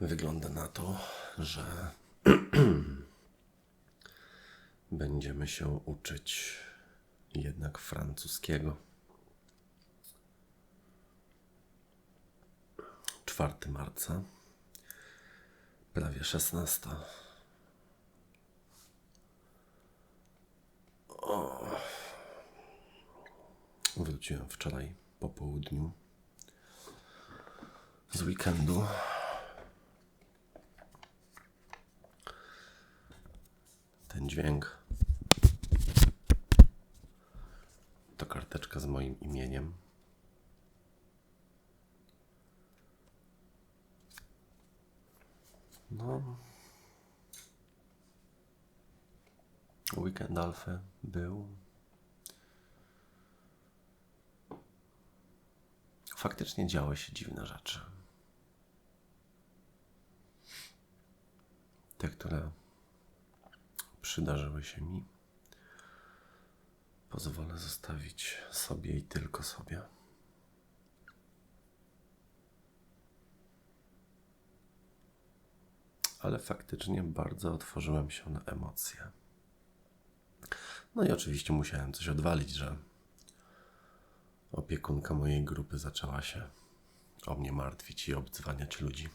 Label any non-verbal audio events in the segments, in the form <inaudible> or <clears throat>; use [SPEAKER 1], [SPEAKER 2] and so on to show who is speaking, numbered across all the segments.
[SPEAKER 1] Wygląda na to, że <clears throat> będziemy się uczyć jednak francuskiego. 4 marca, prawie 16. O. Wróciłem wczoraj po południu z weekendu. Ten dźwięk to karteczka z moim imieniem. No. Weekend Alfy był. Faktycznie działy się dziwne rzeczy. Te, które przydarzyły się mi, pozwolę zostawić sobie i tylko sobie. Ale faktycznie bardzo otworzyłem się na emocje. No i oczywiście musiałem coś odwalić, że opiekunka mojej grupy zaczęła się o mnie martwić i obdzwaniać ludzi.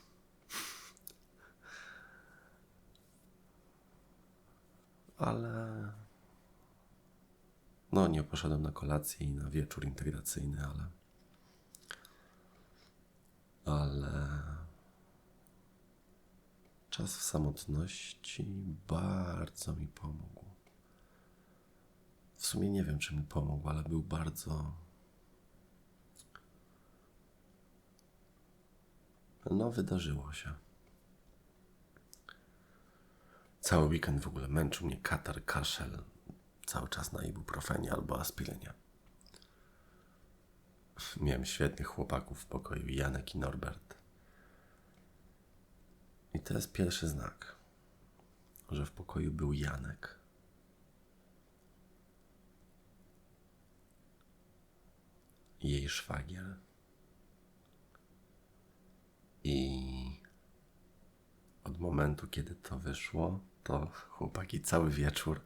[SPEAKER 1] Ale no nie poszedłem na kolację i na wieczór integracyjny, ale ale czas w samotności bardzo mi pomógł. W sumie nie wiem, czy mi pomógł, ale był bardzo. No, wydarzyło się. Cały weekend w ogóle męczył mnie katar, kaszel. Cały czas na ibuprofenie albo aspirynie. Miałem świetnych chłopaków w pokoju, Janek i Norbert. I to jest pierwszy znak, że w pokoju był Janek. jej szwagier. I od momentu, kiedy to wyszło, to chłopaki cały wieczór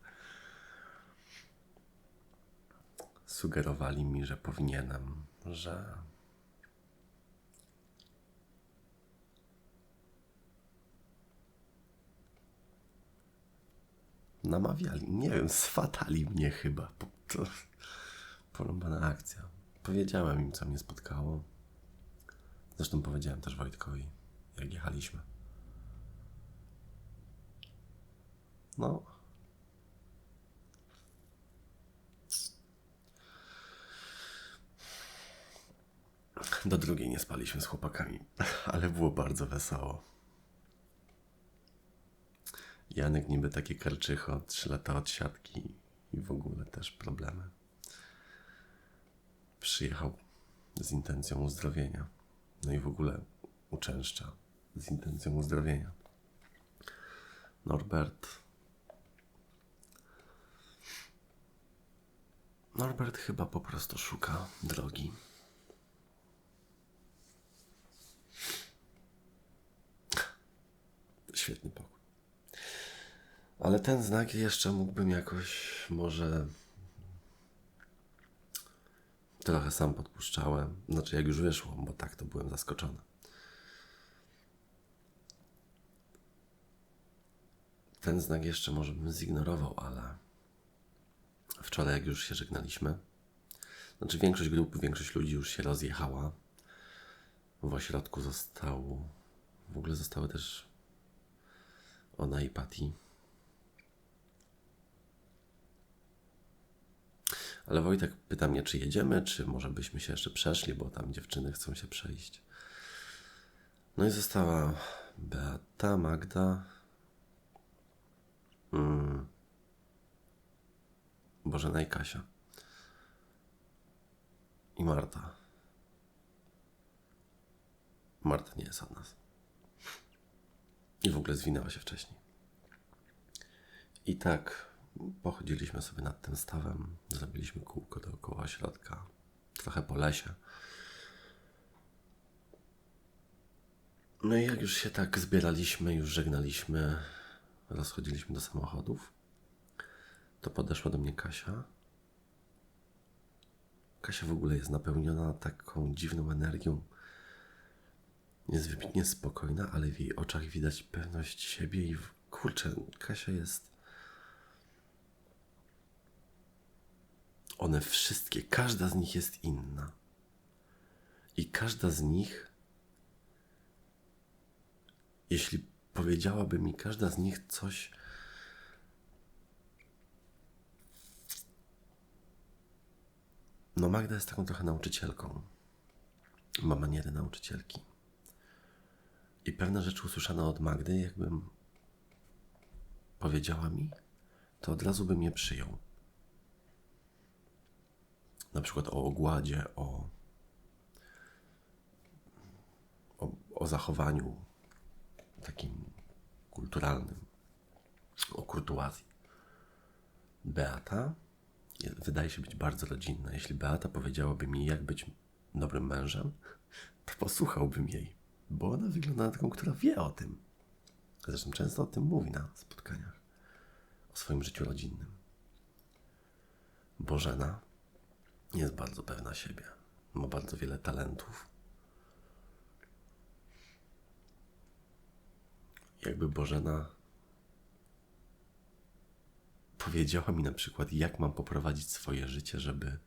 [SPEAKER 1] sugerowali mi, że powinienem, że namawiali, nie wiem, swatali mnie chyba. To porąbana akcja. Powiedziałem im, co mnie spotkało. Zresztą powiedziałem też Wojtkowi, jak jechaliśmy. No. Do drugiej nie spaliśmy z chłopakami, <laughs> ale było bardzo wesoło. Janek niby takie karczycho, trzy lata od siatki i w ogóle też problemy przyjechał z intencją uzdrowienia. No i w ogóle uczęszcza z intencją uzdrowienia. Norbert. Norbert chyba po prostu szuka drogi. Świetny pokój. Ale ten znak jeszcze mógłbym jakoś może trochę sam podpuszczałem. Znaczy, jak już wyszło, bo tak to byłem zaskoczony. Ten znak jeszcze może bym zignorował, ale wczoraj, jak już się żegnaliśmy, znaczy większość grup, większość ludzi już się rozjechała. W ośrodku został, w ogóle zostały też ona i Patty. Ale Wojtek pyta mnie, czy jedziemy, czy może byśmy się jeszcze przeszli, bo tam dziewczyny chcą się przejść. No i została Beata, Magda. Mm. Bożena i Kasia. I Marta. Marta nie jest od nas. I w ogóle zwinęła się wcześniej. I tak pochodziliśmy sobie nad tym stawem, zrobiliśmy kółko dookoła środka, trochę po lesie. No i jak już się tak zbieraliśmy, już żegnaliśmy, rozchodziliśmy do samochodów, to podeszła do mnie Kasia. Kasia w ogóle jest napełniona taką dziwną energią. Jest wybitnie spokojna, ale w jej oczach widać pewność siebie i w- kurczę, Kasia jest. One wszystkie, każda z nich jest inna. I każda z nich, jeśli powiedziałaby mi każda z nich coś, no Magda jest taką trochę nauczycielką. Ma maniery nauczycielki. I pewne rzeczy usłyszane od Magdy, jakbym powiedziała mi, to od razu bym je przyjął. Na przykład o ogładzie, o, o, o zachowaniu takim kulturalnym, o kurtuazji. Beata wydaje się być bardzo rodzinna. Jeśli Beata powiedziałaby mi, jak być dobrym mężem, to posłuchałbym jej, bo ona wygląda na taką, która wie o tym. Zresztą często o tym mówi na spotkaniach, o swoim życiu rodzinnym. Bożena jest bardzo pewna siebie. Ma bardzo wiele talentów. Jakby Bożena powiedziała mi na przykład, jak mam poprowadzić swoje życie, żeby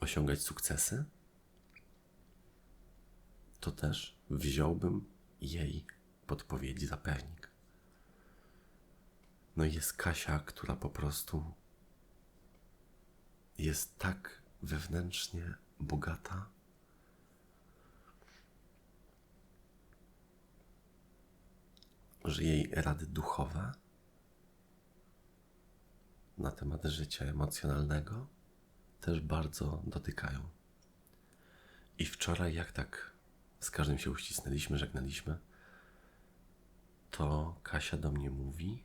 [SPEAKER 1] osiągać sukcesy, to też wziąłbym jej podpowiedzi za pewnik. No jest Kasia, która po prostu jest tak wewnętrznie bogata. Że jej rady duchowe na temat życia emocjonalnego też bardzo dotykają. I wczoraj, jak tak z każdym się uścisnęliśmy, żegnaliśmy, to Kasia do mnie mówi,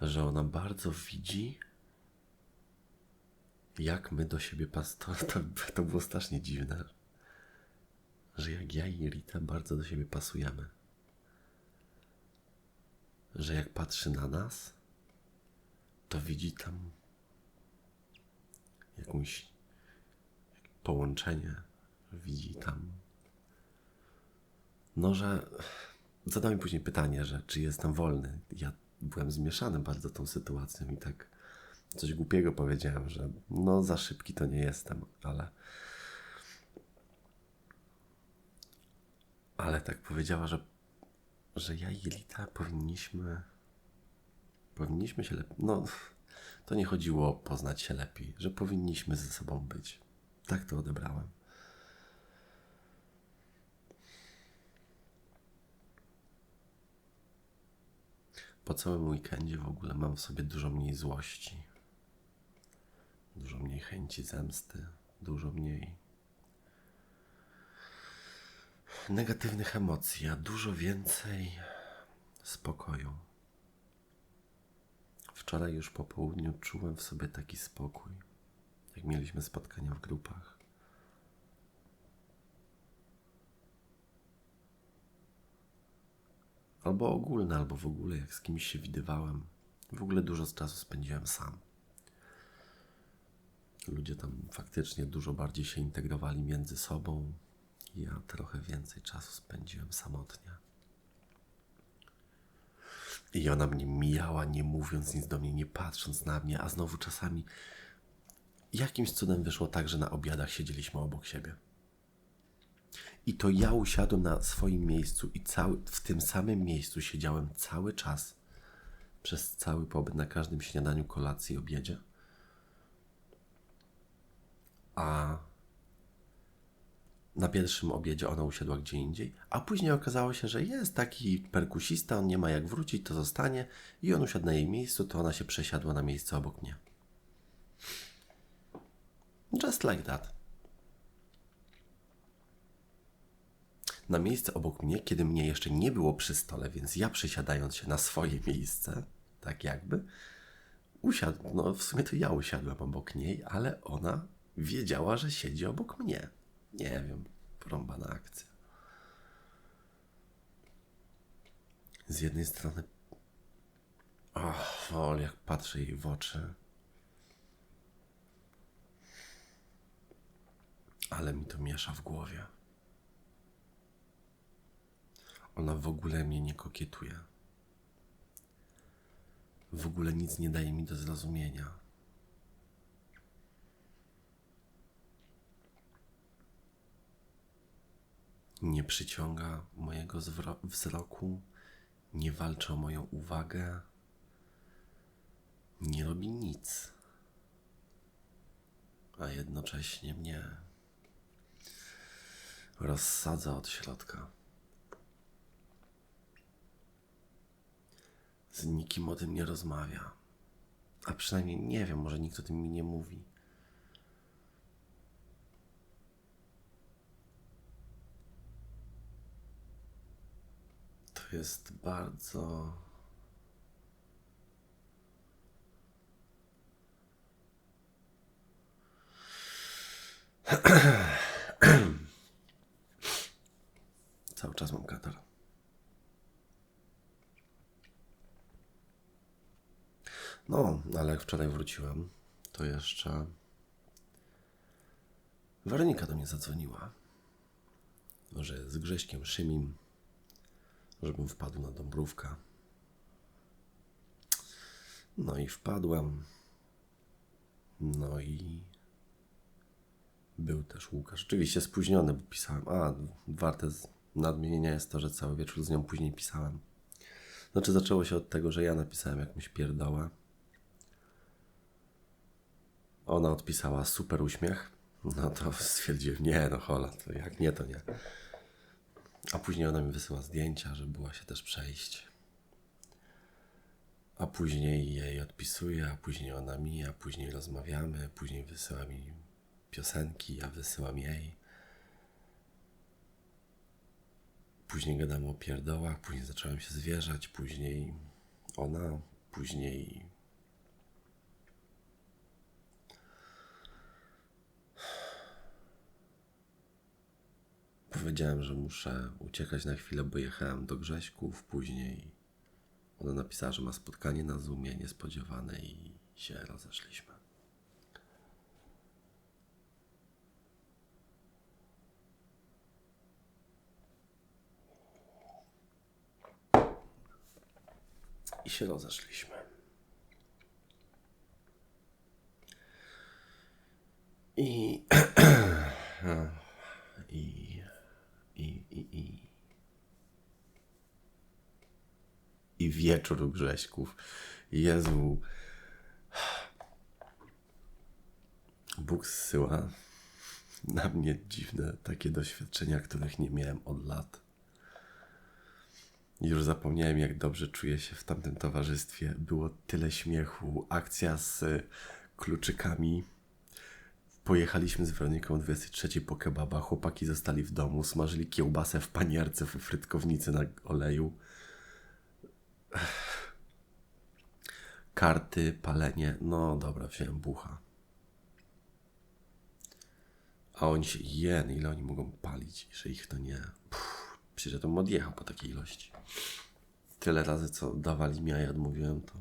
[SPEAKER 1] że ona bardzo widzi, jak my do siebie pas... To, <laughs> to, to było strasznie dziwne, że jak ja i Rita bardzo do siebie pasujemy. Że jak patrzy na nas, to widzi tam jakąś połączenie, widzi tam. No, że zadał mi później pytanie, że czy jestem wolny. Ja byłem zmieszany bardzo tą sytuacją i tak coś głupiego powiedziałem, że no za szybki to nie jestem, ale ale tak powiedziała, że że ja i Jelita powinniśmy powinniśmy się lepiej, no to nie chodziło o poznać się lepiej, że powinniśmy ze sobą być. Tak to odebrałem. Po całym weekendzie w ogóle mam w sobie dużo mniej złości, dużo mniej chęci zemsty, dużo mniej negatywnych emocji, a dużo więcej spokoju. Wczoraj już po południu czułem w sobie taki spokój, jak mieliśmy spotkania w grupach. Albo ogólne, albo w ogóle, jak z kimś się widywałem. W ogóle dużo czasu spędziłem sam. Ludzie tam faktycznie dużo bardziej się integrowali między sobą. Ja trochę więcej czasu spędziłem samotnie. I ona mnie mijała, nie mówiąc nic do mnie, nie patrząc na mnie, a znowu czasami jakimś cudem wyszło tak, że na obiadach siedzieliśmy obok siebie. I to ja usiadłem na swoim miejscu i cały, w tym samym miejscu siedziałem cały czas, przez cały pobyt na każdym śniadaniu, kolacji, obiedzie. A na pierwszym obiedzie ona usiadła gdzie indziej, a później okazało się, że jest taki perkusista, on nie ma jak wrócić, to zostanie i on usiadł na jej miejscu, to ona się przesiadła na miejsce obok mnie. Just like that. Na miejsce obok mnie, kiedy mnie jeszcze nie było przy stole, więc ja przesiadając się na swoje miejsce, tak jakby, usiadł, no w sumie to ja usiadłem obok niej, ale ona wiedziała, że siedzi obok mnie. Nie wiem, porąbana akcja. Z jednej strony, oh, o, jak patrzę jej w oczy, ale mi to miesza w głowie. Ona w ogóle mnie nie kokietuje. W ogóle nic nie daje mi do zrozumienia. Nie przyciąga mojego wzroku, nie walczy o moją uwagę, nie robi nic, a jednocześnie mnie rozsadza od środka. Z nikim o tym nie rozmawia. A przynajmniej nie wiem, może nikt o tym mi nie mówi. To jest bardzo. <clears throat> Cały czas mam katar. No, ale jak wczoraj wróciłem, to jeszcze Weronika do mnie zadzwoniła, że z Grześkiem Szymim, żebym wpadł na Dąbrówkę. No i wpadłem. No i był też Łukasz. Oczywiście spóźniony, bo pisałem. A, warte nadmienienia jest to, że cały wieczór z nią później pisałem. Znaczy zaczęło się od tego, że ja napisałem jakąś pierdołę. Ona odpisała super uśmiech. No to stwierdziłem, nie no hola, to jak nie, to nie. A później ona mi wysyła zdjęcia, że była się też przejść. A później jej odpisuję, a później ona mi, a później rozmawiamy, później wysyła mi piosenki, ja wysyłam jej. Później gadamy o pierdołach, później zacząłem się zwierzać, później ona, później Powiedziałem, że muszę uciekać na chwilę, bo jechałem do Grześków. Później ona napisała, że ma spotkanie na Zoomie niespodziewane i się rozeszliśmy. I się rozeszliśmy. I i, <clears throat> i, i, i. Wieczór Grześków. Jezu. Bóg zsyła na mnie dziwne takie doświadczenia, których nie miałem od lat. Już zapomniałem, jak dobrze czuję się w tamtym towarzystwie. Było tyle śmiechu, akcja z kluczykami Pojechaliśmy z Weroniką o 23 po kebaba. Chłopaki zostali w domu, smażyli kiełbasę w panierce w frytkownicy na oleju. Karty, palenie. No dobra, wziąłem bucha. A oni się, jen, ile oni mogą palić, że ich to nie... Przecież ja to bym odjechał po takiej ilości. Tyle razy, co dawali mi, a ja odmówiłem, to,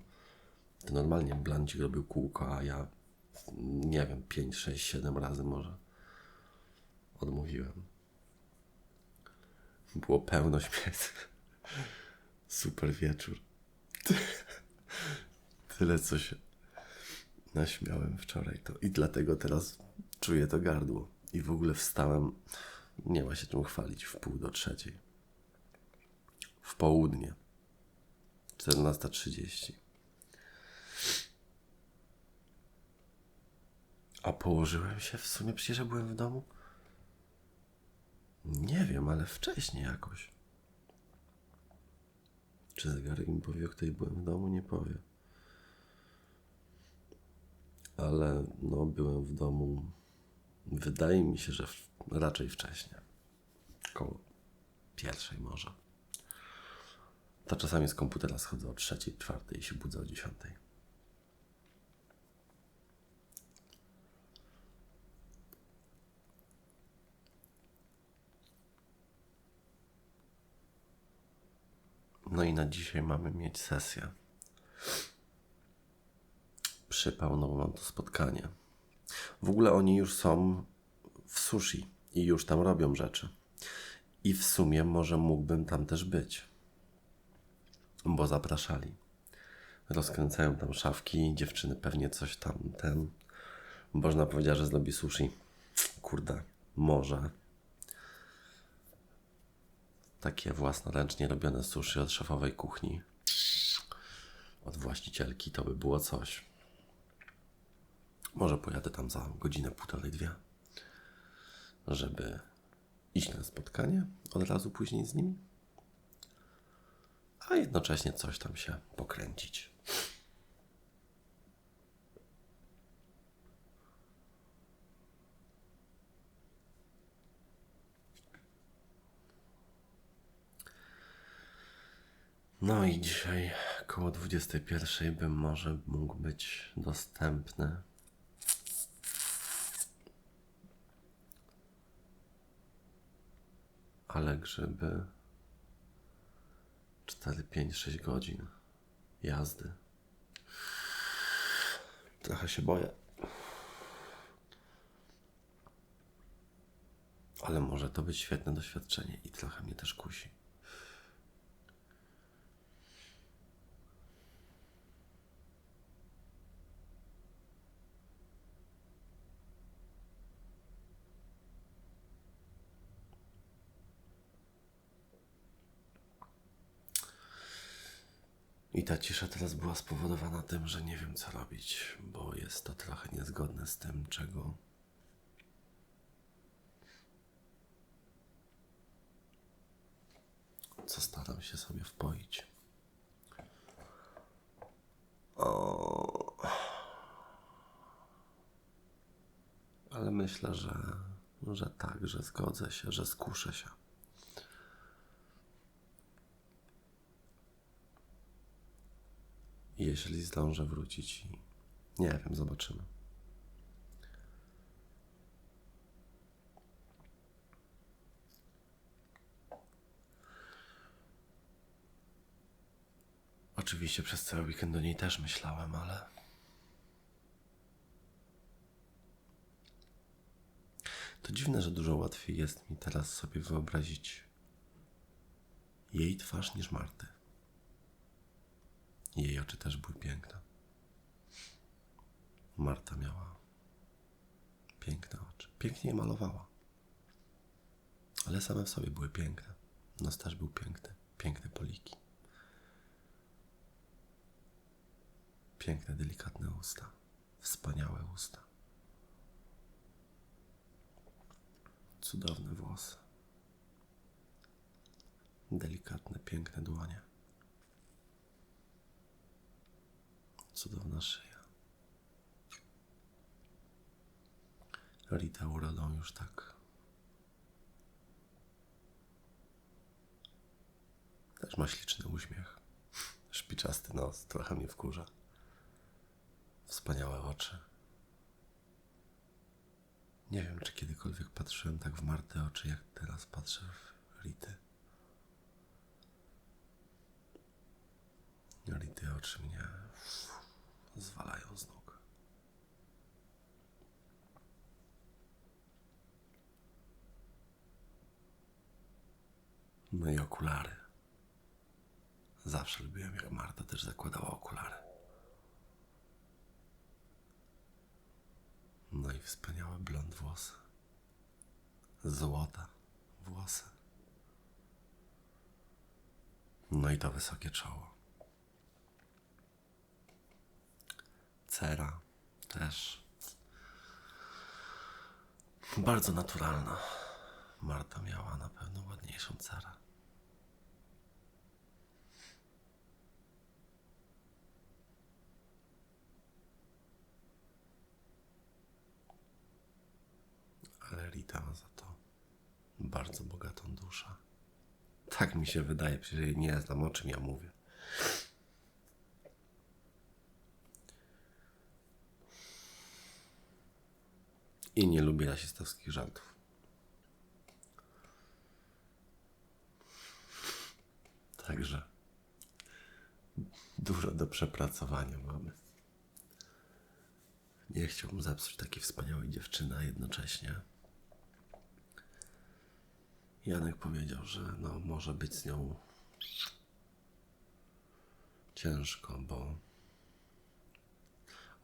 [SPEAKER 1] to normalnie Blancik robił kółko, a ja nie wiem, 5, 6, 7 razy może odmówiłem. Było pełno śmiechu. Super wieczór. <laughs> Tyle, co się naśmiałem wczoraj. To. I dlatego teraz czuję to gardło. I w ogóle wstałem, nie ma się czym chwalić, w pół do trzeciej. W południe. 14.30. A położyłem się w sumie, przecież byłem w domu? Nie wiem, ale wcześniej jakoś. Czy zegarek mi powie, o której byłem w domu? Nie powie. Ale no, byłem w domu. Wydaje mi się, że w, raczej wcześniej. Koło pierwszej może. To czasami z komputera schodzę o trzeciej, czwartej i się budzę o dziesiątej. No i na dzisiaj mamy mieć sesję. Przypał, no mam to spotkanie. W ogóle oni już są w sushi i już tam robią rzeczy. I w sumie może mógłbym tam też być. Bo zapraszali. Rozkręcają tam szafki, dziewczyny pewnie coś tam ten. Bożna powiedziała, że zrobi sushi. Kurde, może. Takie własnoręcznie robione sushi od szefowej kuchni. Od właścicielki to by było coś. Może pojadę tam za godzinę, półtorej, dwie, żeby iść na spotkanie od razu później z nimi, a jednocześnie coś tam się pokręcić. No i dzisiaj koło 21 bym może mógł być dostępny. Ale grzyby 4, 5, 6 godzin jazdy. Trochę się boję. Ale może to być świetne doświadczenie i trochę mnie też kusi. I ta cisza teraz była spowodowana tym, że nie wiem co robić, bo jest to trochę niezgodne z tym, czego co staram się sobie wpoić. O. Ale myślę, że, że tak, że zgodzę się, że skuszę się. Jeśli zdążę wrócić nie wiem, zobaczymy. Oczywiście przez cały weekend do niej też myślałem, ale. To dziwne, że dużo łatwiej jest mi teraz sobie wyobrazić jej twarz niż Marty. Jej oczy też były piękne. Marta miała piękne oczy. Pięknie je malowała. Ale same w sobie były piękne. Nos też był piękny. Piękne poliki. Piękne, delikatne usta. Wspaniałe usta. Cudowne włosy. Delikatne, piękne dłonie. Cudowna szyja. Rita urodą już tak. Też ma śliczny uśmiech. Szpiczasty nos, trochę mnie wkurza. Wspaniałe oczy. Nie wiem, czy kiedykolwiek patrzyłem tak w Martę oczy, jak teraz patrzę w Rity. Rity oczy mnie zwalają z nóg. No i okulary. Zawsze lubiłem, jak Marta też zakładała okulary. No i wspaniałe blond włosy. Złota włosy. No i to wysokie czoło. Cera też. Bardzo naturalna. Marta miała na pewno ładniejszą cerę. Ale Rita ma za to bardzo bogatą duszę. Tak mi się wydaje, przecież jej nie znam, o czym ja mówię. I nie lubię rasistowskich żartów. Także Dużo do przepracowania mamy. Nie chciałbym zepsuć takiej wspaniałej dziewczyny, a jednocześnie Janek powiedział, że no, może być z nią ciężko, bo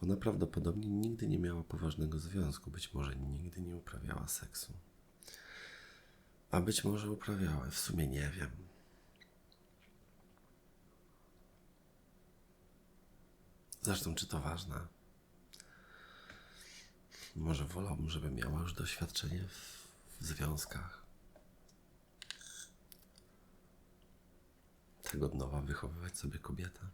[SPEAKER 1] ona prawdopodobnie nigdy nie miała poważnego związku, być może nigdy nie uprawiała seksu. A być może uprawiała, w sumie nie wiem. Zresztą, czy to ważne? Może wolałbym, żeby miała już doświadczenie w, w związkach. Tak od nowa wychowywać sobie kobietę.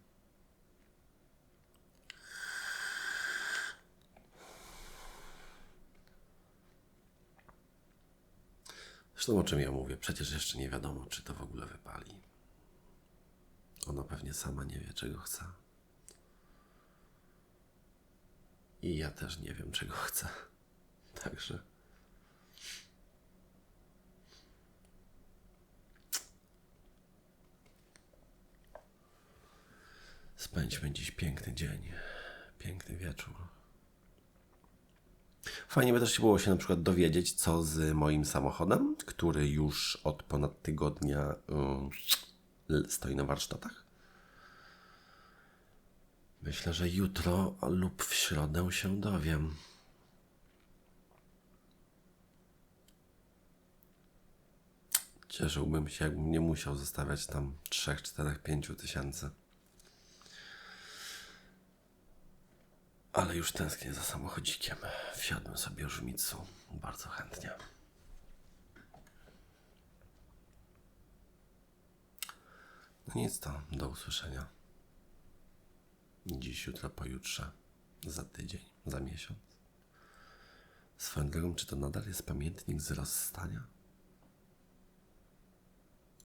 [SPEAKER 1] Zresztą o czym ja mówię? Przecież jeszcze nie wiadomo, czy to w ogóle wypali. Ona pewnie sama nie wie, czego chce. I ja też nie wiem, czego chcę. Także. Spędźmy dziś piękny dzień, piękny wieczór. Fajnie by też było się na przykład dowiedzieć, co z moim samochodem, który już od ponad tygodnia y, stoi na warsztatach. Myślę, że jutro lub w środę się dowiem. Cieszyłbym się, jakbym nie musiał zostawiać tam 3, 4, 5 tysięcy. Ale już tęsknię za samochodzikiem. Wsiadłem sobie już w Mitsu. Bardzo chętnie. No nic to, do usłyszenia. Dziś, jutro, pojutrze, za tydzień, za miesiąc. Swoją drogą, czy to nadal jest pamiętnik z rozstania?